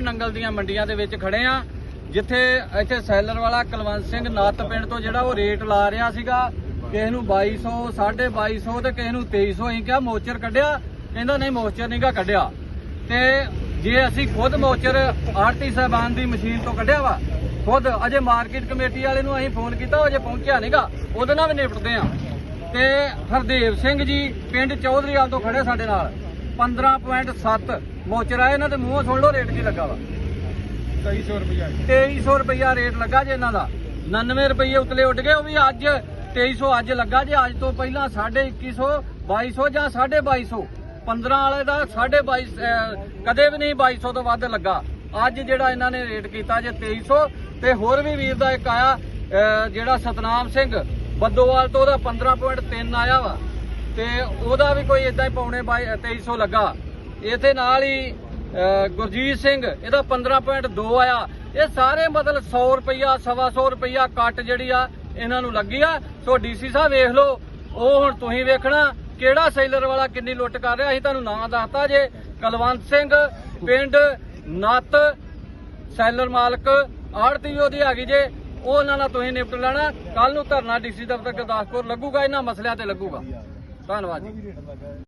ਨੰਗਲ ਦੀਆਂ ਮੰਡੀਆਂ ਦੇ ਵਿੱਚ ਖੜੇ ਆ, ਜਿੱਥੇ ਇੱਥੇ ਸੈਲਰ ਵਾਲਾ ਕੁਲਵੰਤ ਸਿੰਘ ਨੱਤ ਪਿੰਡ ਤੋਂ ਜਿਹੜਾ ਉਹ ਰੇਟ ਲਾ ਰਿਹਾ ਸੀਗਾ, ਕਿਸੇ ਨੂੰ 2200 2250 ਤੇ ਕਿਸੇ ਨੂੰ 2300 ਅਸੀਂ ਕਿਹਾ ਮੋਚਰ ਕੱਢਿਆ, ਕਹਿੰਦਾ ਨਹੀਂ ਮੋਚਰ ਨਹੀਂਗਾ ਕੱਢਿਆ। ਤੇ ਜੇ ਅਸੀਂ ਖੁਦ ਮੋਚਰ ਆਰਟੀ ਸਾਹਿਬਾਨ ਦੀ ਮਸ਼ੀਨ ਤੋਂ ਕੱਢਿਆ ਵਾ, ਖੁਦ ਅਜੇ ਮਾਰਕੀਟ ਕਮੇਟੀ ਵਾਲੇ ਨੂੰ ਅਸੀਂ ਫੋਨ ਕੀਤਾ ਅਜੇ ਪਹੁੰਚਿਆ ਨਹੀਂਗਾ ਉਹਦੇ ਨਾਲ ਵੀ ਨਿਪਟਦੇ ਆ। ਤੇ ਹਰਦੇਵ ਸਿੰਘ ਜੀ, ਪਿੰਡ ਚੌਧਰੀਵਾਲ ਤੋਂ ਖੜੇ ਸਾਡੇ ਨਾਲ। 15.7 ਮੋਚਰ ਇਹਨਾਂ ਦੇ ਮੂੰਹੋਂ ਸੁਣ ਲਓ ਰੇਟ ਕੀ ਲੱਗਾ ਵਾ। 2300 ਰੁਪਇਆ 2300 ਰੁਪਇਆ ਰੇਟ ਲੱਗਾ ਜੇ ਇਹਨਾਂ ਦਾ। 99 ਰੁਪਏ ਉਤਲੇ ਉੱਡ ਗਏ ਉਹ ਵੀ ਅੱਜ 2300 ਅੱਜ ਲੱਗਾ ਜੇ ਅੱਜ ਤੋਂ ਪਹਿਲਾਂ 2150 2200 ਜਾਂ 2250 15 ਵਾਲੇ ਦਾ 2250 ਕਦੇ ਵੀ ਨਹੀਂ 2200 ਤੋਂ ਵੱਧ ਲੱਗਾ। ਅੱਜ ਜਿਹੜਾ ਇਹਨਾਂ ਨੇ ਰੇਟ ਕੀਤਾ ਜੇ 2300 ਤੇ ਹੋਰ ਵੀ ਵੀਰ ਦਾ ਇੱਕ ਆਇਆ ਜਿਹੜਾ ਸਤਨਾਮ ਸਿੰਘ ਬੱਦੋਵਾਲ ਤੋਂ ਉਹਦਾ 15.3 ਆਇਆ ਵਾ। ਤੇ ਉਹਦਾ ਵੀ ਕੋਈ ਇਦਾਂ ਹੀ ਪੌਣੇ 22 2300 ਲੱਗਾ। ਇਥੇ ਨਾਲ ਹੀ ਗੁਰਜੀਤ ਸਿੰਘ, ਇਹਦਾ 15.2 ਆਇਆ। ਇਹ ਸਾਰੇ ਮਤਲਬ 100 ਰੁਪਈਆ, ਸਵਾ 100 ਰੁਪਈਆ ਕੱਟ ਜਿਹੜੀ ਆ, ਇਹਨਾਂ ਨੂੰ ਲੱਗੀ ਆ। ਸੋ ਡੀਸੀ ਸਾਹਿਬ ਵੇਖ ਲਓ, ਉਹ ਹੁਣ ਤੁਸੀਂ ਵੇਖਣਾ, ਕਿਹੜਾ ਸੈਲਰ ਵਾਲਾ ਕਿੰਨੀ ਲੁੱਟ ਕਰ ਰਿਹਾ, ਅਸੀਂ ਤੁਹਾਨੂੰ ਨਾਂ ਦੱਸਤਾ ਜੇ। ਕਲਵੰਤ ਸਿੰਘ, ਪਿੰਡ ਨੱਤ, ਸੈਲਰ ਮਾਲਕ ਆੜਤੀ ਉਹਦੀ ਹੈਗੀ ਜੇ। ਉਹ ਉਹਨਾਂ ਨਾਲ ਤੁਸੀਂ ਨਿਪਟ ਲੈਣਾ। ਕੱਲ ਨੂੰ ਧਰਨਾ ਡੀਸੀ ਦਫ਼ਤਰ ਗੁਰਦਾਸਪੁਰ ਲੱਗੂਗਾ, ਇਹਨਾਂ ਮਸਲਿਆਂ ਤੇ ਲੱਗੂਗਾ। ਧੰਨਵਾਦ ਜੀ। ਰੇਟ ਲੱਗਾ